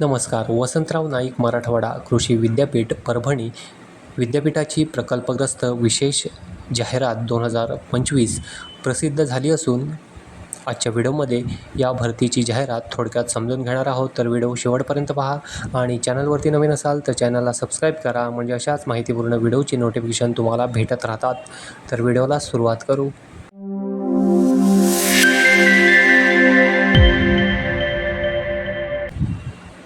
नमस्कार वसंतराव नाईक मराठवाडा कृषी विद्यापीठ परभणी विद्यापीठाची प्रकल्पग्रस्त विशेष जाहिरात दोन हजार पंचवीस प्रसिद्ध झाली असून आजच्या व्हिडिओमध्ये या भरतीची जाहिरात थोडक्यात समजून घेणार आहोत. तर व्हिडिओ शेवटपर्यंत पहा आणि चॅनलवरती नवीन असाल तर चॅनलला सबस्क्राईब करा. म्हणजे अशाच माहितीपूर्ण व्हिडिओची नोटिफिकेशन तुम्हाला भेटत राहतात. तर व्हिडिओला सुरुवात करू.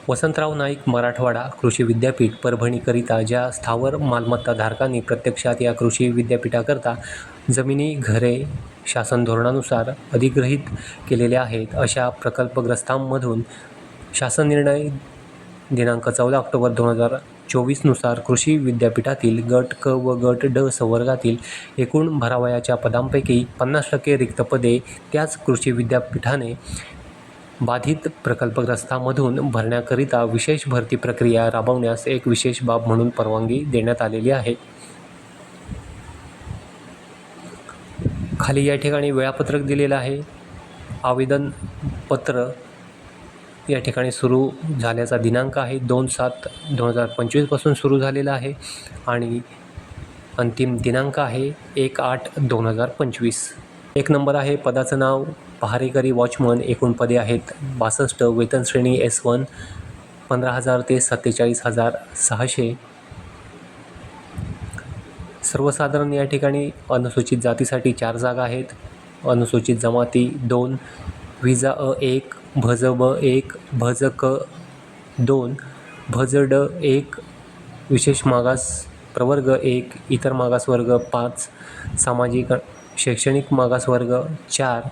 वसंतराव नाईक मराठवाडा कृषी विद्यापीठ परभणीकरिता ज्या स्थावर मालमत्ताधारकांनी प्रत्यक्षात या कृषी विद्यापीठाकरता जमिनी घरे शासन धोरणानुसार अधिग्रहित केलेल्या आहेत अशा प्रकल्पग्रस्तांमधून शासन निर्णय दिनांक चौदा ऑक्टोबर दोन हजार चोवीसनुसार कृषी विद्यापीठातील गट क व गट ड संवर्गातील एकूण भरावयाच्या पदांपैकी पन्नास टक्के रिक्त पदे त्याच कृषी विद्यापीठाने बाधित प्रकल्पग्रस्तामधून भरण्याकरिता विशेष भरती प्रक्रिया राबवण्यास एक विशेष बाब म्हणून परवानगी देण्यात आलेली आहे. खाली या ठिकाणी वेळापत्रक दिलेलं आहे. आवेदन पत्र या ठिकाणी सुरू झाल्याचा दिनांक आहे. दोन सात दोन हजार पंचवीसपासून सुरू झालेला आहे आणि अंतिम दिनांक आहे एक आठ दोन हजार पंचवीस. एक नंबर आहे पदाचं नाव. पहारेकरी वॉचमन एकूण पदे आहेत. बासष्ट वेतनश्रेणी एस वन पंधरा हजार ते सत्तेचाळीस हजार सहाशे. सर्वसाधारण या ठिकाणी अनुसूचित जातीसाठी चार जागा आहेत. अनुसूचित जमाती दोन व्हिजा अ एक भज ब एक भज क दोन भज ड एक विशेष मागास प्रवर्ग एक इतर मागासवर्ग पाच सामाजिक शैक्षणिक मागासवर्ग चार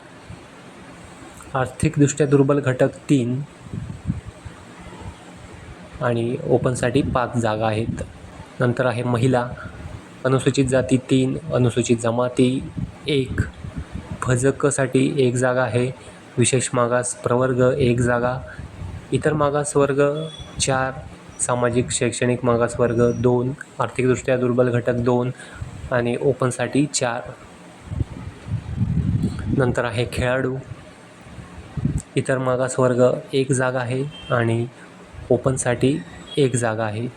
आर्थिकदृष्ट्या दुर्बल घटक तीन आणि ओपनसाठी पाच जागा आहेत. नंतर आहे महिला अनुसूचित जाती तीन अनुसूचित जमाती एक. भजकसाठी एक जागा आहे विशेष मागास प्रवर्ग एक जागा. इतर मागासवर्ग चार सामाजिक शैक्षणिक मागासवर्ग दोन आर्थिकदृष्ट्या दुर्बल घटक दोन आणि ओपनसाठी चार. नंतर आहे खेळाडू. इतर मागासवर्ग एक जागा आहे आणि ओपनसाठी एक जागा आहे.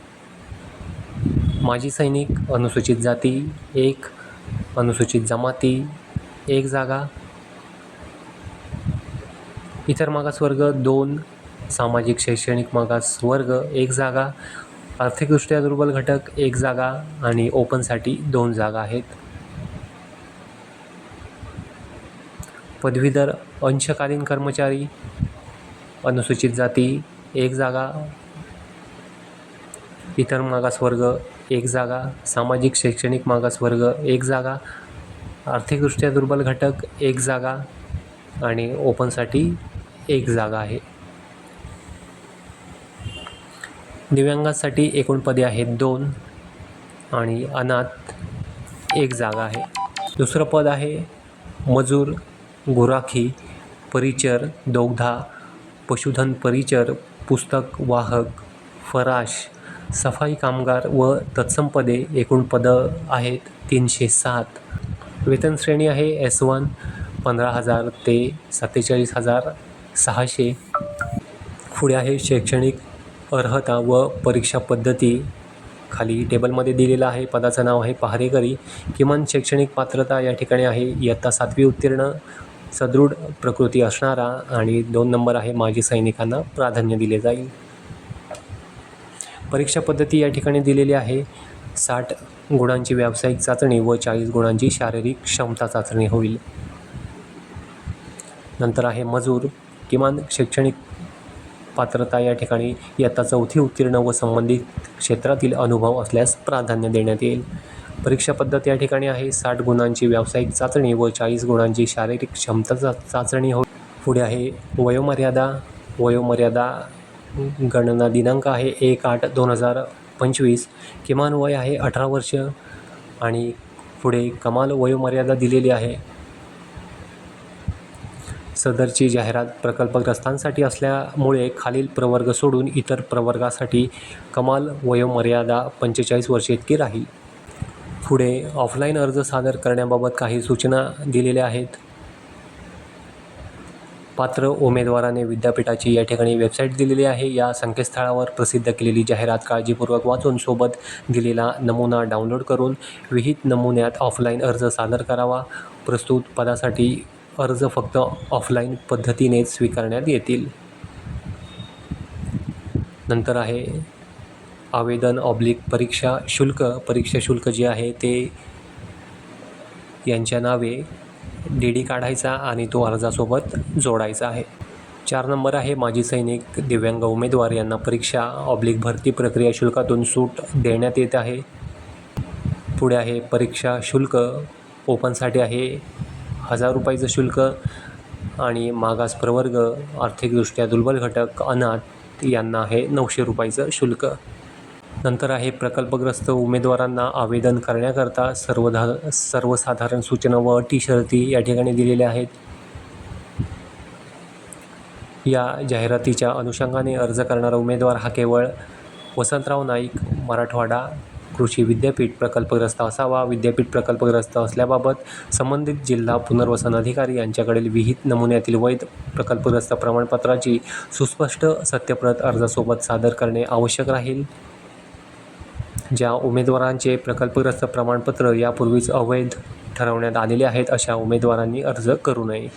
माजी सैनिक अनुसूचित जाती एक अनुसूचित जमाती एक जागा. इतर मागासवर्ग दोन सामाजिक शैक्षणिक मागासवर्ग एक जागा. आर्थिकदृष्ट्या दुर्बल घटक एक जागा आणि ओपनसाठी दोन जागा आहेत. पदवीधर अंशकालीन कर्मचारी अनुसूचित जाती एक जागा इतर मागासवर्ग एक जागा सामाजिक शैक्षणिक मागासवर्ग एक जागा आर्थिकदृष्ट्या दुर्बल घटक एक जागा आणि ओपनसाठी एक जागा आहे. दिव्यांगांसाठी एकूण पदे आहेत दोन आणि अनाथ एक जागा आहे. दुसरं पद आहे मजूर गुराखी परिचर दोग्धा पशुधन परिचर पुस्तक वाहक फराश सफाई कामगार व तत्सम पदे एकूण पदं आहेत तीनशे सात. वेतन श्रेणी आहे एस वन पंधरा हजार ते सत्तेचाळीस हजार सहाशे. पुढे आहे शैक्षणिक अर्हता व परीक्षा पद्धती. खाली टेबलमध्ये दिलेलं आहे पदाचं नाव आहे पहारेकरी. किमान शैक्षणिक पात्रता या ठिकाणी आहे. इयत्ता सातवी उत्तीर्ण सदृढ प्रकृती असणारा आणि दोन नंबर आहे माजी सैनिकांना प्राधान्य दिले जाईल. परीक्षा पद्धती या ठिकाणी दिलेली आहे. साठ गुणांची व्यावसायिक चाचणी व चाळीस गुणांची शारीरिक क्षमता चाचणी होईल. नंतर आहे मजूर. किमान शैक्षणिक पात्रता या ठिकाणी इयत्ता चौथी उत्तीर्ण व संबंधित क्षेत्रातील अनुभव असल्यास प्राधान्य देण्यात येईल. परीक्षा पद्धत या ठिकाणी आहे. साठ गुणांची व्यावसायिक चाचणी व चाळीस गुणांची शारीरिक क्षमता चा चाचणी हो पुढे आहे. वयोमर्यादा वयोमर्यादा गणना दिनांक आहे एक आठ दोन हजार पंचवीस. किमान वय आहे अठरा वर्ष आणि पुढे कमाल वयोमर्यादा दिलेली आहे. सदरची जाहिरात प्रकल्पग्रस्तांसाठी असल्यामुळे खालील प्रवर्ग सोडून इतर प्रवर्गासाठी कमाल वयोमर्यादा पंचेचाळीस वर्षे इतकी राहील. पुढे ऑफलाईन अर्ज सादर करण्याबाबत काही सूचना दिलेल्या आहेत. पात्र उमेदवाराने विद्यापीठाची या ठिकाणी वेबसाईट दिलेली आहे. या संकेतस्थळावर प्रसिद्ध केलेली जाहिरात काळजीपूर्वक वाचून सोबत दिलेला नमुना डाउनलोड करून विहित नमुन्यात ऑफलाईन अर्ज सादर करावा. प्रस्तुत पदासाठी अर्ज फक्त ऑफलाईन पद्धतीनेच स्वीकारण्यात येतील. नंतर आहे आवेदन ऑब्लिक परीक्षा शुल्क परीक्षा शुल्क जे आहे ते यांच्या नावे डी डी काढायचा आणि तो अर्जासोबत जोडायचा आहे. चार नंबर आहे माजी सैनिक दिव्यांग उमेदवार यांना परीक्षा ऑब्लिक भरती प्रक्रिया शुल्कातून सूट देण्यात येत आहे. पुढे आहे परीक्षा शुल्क ओपनसाठी आहे. हजार रुपयाचं शुल्क आणि मागास प्रवर्ग आर्थिकदृष्ट्या दुर्बल घटक अनाथ यांना आहे नऊशे रुपयाचं शुल्क. नंतर आहे प्रकल्पग्रस्त उमेदवारांना आवेदन करण्याकरता सर्वधा सर्वसाधारण सूचना व अटी शर्ती या ठिकाणी दिलेल्या आहेत. या जाहिरातीच्या अनुषंगाने अर्ज करणारा उमेदवार हा केवळ वसंतराव नाईक मराठवाडा कृषी विद्यापीठ प्रकल्पग्रस्त असावा विद्यापीठ प्रकल्पग्रस्त असल्याबाबत संबंधित जिल्हा पुनर्वसन अधिकारी यांच्याकडील विहित नमुन्यातील वैध प्रकल्पग्रस्त प्रमाणपत्राची सुस्पष्ट सत्यप्रत अर्जासोबत सादर करणे आवश्यक राहील. ज्या उमेदवारांचे प्रकल्पग्रस्त प्रमाणपत्र यापूर्वीच अवैध ठरवण्यात आलेले आहेत अशा उमेदवारांनी अर्ज करू नये.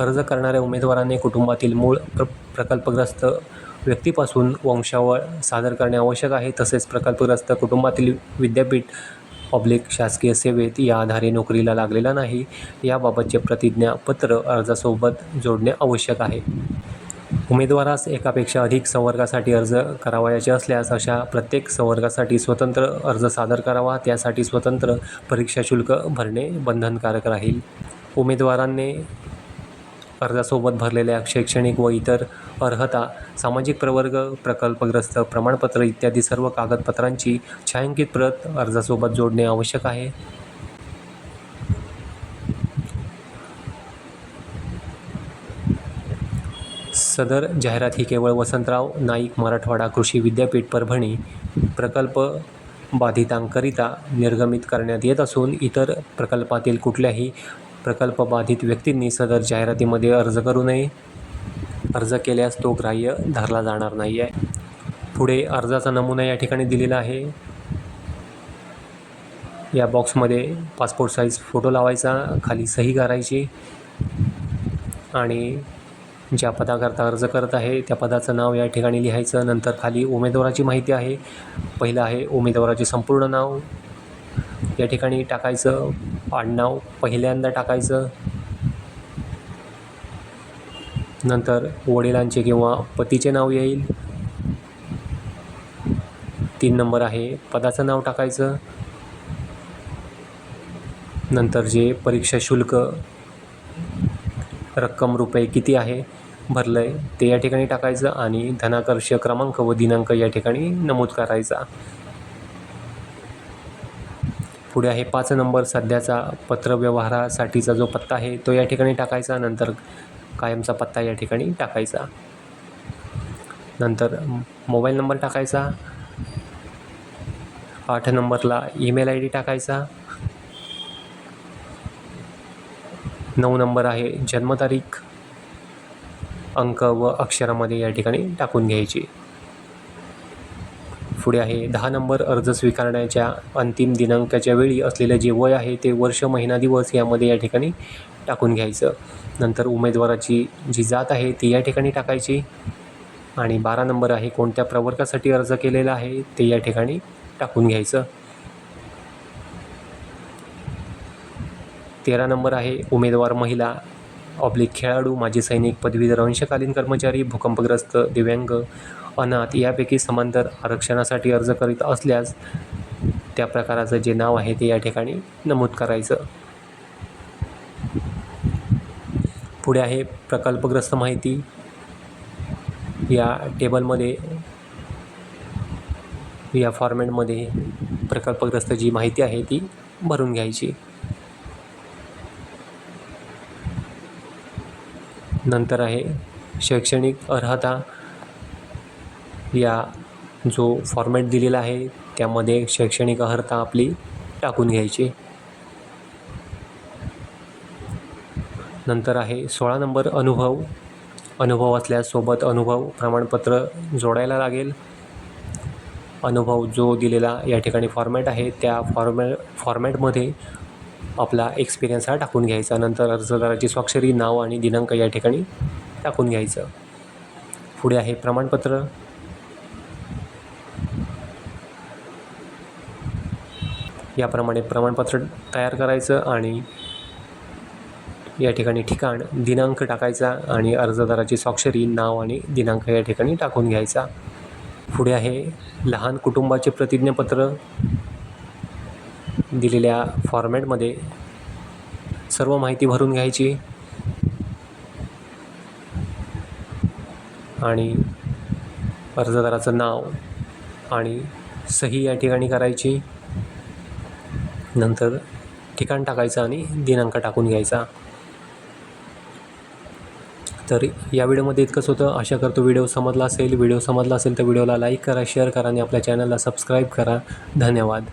अर्ज करणाऱ्या उमेदवारांनी कुटुंबातील मूळ प्र प्रकल्पग्रस्त व्यक्तीपासून वंशावळ सादर करणे आवश्यक आहे. तसेच प्रकल्पग्रस्त कुटुंबातील विद्यापीठ पब्लिक शासकीय सेवेत या आधारे नोकरीला लागलेला नाही. याबाबतचे प्रतिज्ञापत्र अर्जासोबत जोडणे आवश्यक आहे. उमेदवारास एकापेक्षा अधिक संवर्गासाठी अर्ज करावयाचे असल्यास अशा प्रत्येक संवर्गासाठी स्वतंत्र अर्ज सादर करावा. त्यासाठी स्वतंत्र परीक्षा शुल्क भरणे बंधनकारक राहील. उमेदवारांनी अर्जासोबत भरलेल्या शैक्षणिक व इतर अर्हता सामाजिक प्रवर्ग प्रकल्पग्रस्त प्रमाणपत्र इत्यादी सर्व कागदपत्रांची छायांकित प्रत अर्जासोबत जोडणे आवश्यक आहे. सदर जाहिरात ही केवळ वसंतराव नाईक मराठवाडा कृषी विद्यापीठ परभणी प्रकल्प बाधितांकरिता निर्गमित करण्यात येत असून इतर प्रकल्पातील कुठल्याही प्रकल्प बाधित व्यक्तींनी सदर जाहिरातीमध्ये अर्ज करू नये. अर्ज केल्यास तो ग्राह्य धरला जाणार नाही आहे पुढे अर्जाचा नमुना या ठिकाणी दिलेला आहे. या बॉक्समध्ये पासपोर्ट साईज फोटो लावायचा खाली सही करायची आणि ज्या पदाकरता अर्ज करत आहे त्या पदाचं नाव या ठिकाणी लिहायचं. नंतर खाली उमेदवाराची माहिती आहे. पहिलं आहे उमेदवाराचे संपूर्ण नाव. या ठिकाणी टाकायचं. आडनाव पहिल्यांदा टाकायचं. नंतर वडिलांचे किंवा पतीचे नाव येईल. तीन नंबर आहे पदाचं नाव टाकायचं. नंतर जे परीक्षा शुल्क रक्कम रुपये किती आहे भरलं आहे ते या ठिकाणी टाकायचं आणि धनाकर्ष क्रमांक व दिनांक या ठिकाणी नमूद करायचा. पुढे आहे पाच नंबर सध्याचा पत्रव्यवहारासाठीचा जो पत्ता आहे तो या ठिकाणी टाकायचा नंतर कायमचा पत्ता या ठिकाणी टाकायचा. नंतर मोबाईल नंबर टाकायचा. आठ नंबरला ईमेल आय डी टाकायचा. नऊ नंबर आहे. जन्मतारीख अंक व अक्षरामध्ये या ठिकाणी टाकून घ्यायची. पुढे आहे दहा नंबर अर्ज स्वीकारण्याच्या अंतिम दिनांकाच्या वेळी असलेलं जे वय आहे ते वर्ष महिना दिवस यामध्ये या ठिकाणी टाकून घ्यायचं. नंतर उमेदवाराची जी जात आहे ती या ठिकाणी टाकायची. आणि बारा नंबर आहे कोणत्या प्रवर्गासाठी अर्ज केलेला आहे ते या ठिकाणी टाकून घ्यायचं. तेरा नंबर आहे उमेदवार महिला ऑब्लिक खेळाडू माजी सैनिक पदवीधर अंशकालीन कर्मचारी भूकंपग्रस्त दिव्यांग अनाथ यापैकी समांतर आरक्षणासाठी अर्ज करीत असल्यास त्या प्रकाराचं जे नाव आहे ते या ठिकाणी नमूद करायचं. पुढे आहे प्रकल्पग्रस्त माहिती. या टेबलमध्ये या फॉर्मॅटमध्ये प्रकल्पग्रस्त जी माहिती आहे ती भरून घ्यायची. नंतर आहे शैक्षणिक अर्हता. या जो फॉर्मॅट दिलेला आहे त्यामध्ये शैक्षणिक अर्हता आपली टाकून घ्यायची. नंतर आहे सोळा नंबर अनुभव. अनुभव असल्यास सोबत अनुभव प्रमाणपत्र जोडायला लागेल. अनुभव जो दिलेला या ठिकाणी फॉर्मॅट आहे त्या फॉर्मॅ फॉर्मॅटमध्ये आपला एक्सपिरियन्स हा टाकून घ्यायचा. नंतर अर्जदाराची स्वाक्षरी नाव आणि दिनांक या ठिकाणी टाकून घ्यायचं. पुढे आहे प्रमाणपत्र. याप्रमाणे प्रमाणपत्र तयार करायचं आणि या ठिकाणी ठिकाण दिनांक टाकायचा आणि अर्जदाराची स्वाक्षरी नाव आणि दिनांक या ठिकाणी टाकून घ्यायचा. पुढे आहे लहान कुटुंबाचे प्रतिज्ञापत्र. दिलेल्या फॉर्मॅटमध्ये सर्व माहिती भरून घ्यायची. आणि अर्जदाराचं नाव आणि सही या ठिकाणी करायची. नंतर ठिकाण टाकायचं आणि दिनांक टाकून घ्यायचा. तर या व्हिडिओमध्ये इतकंच होतं. आशा करतो व्हिडिओ समजला असेल. व्हिडिओ समजला असेल तर व्हिडिओला लाईक करा शेअर करा आणि आपल्या चॅनलला सबस्क्राईब करा. धन्यवाद.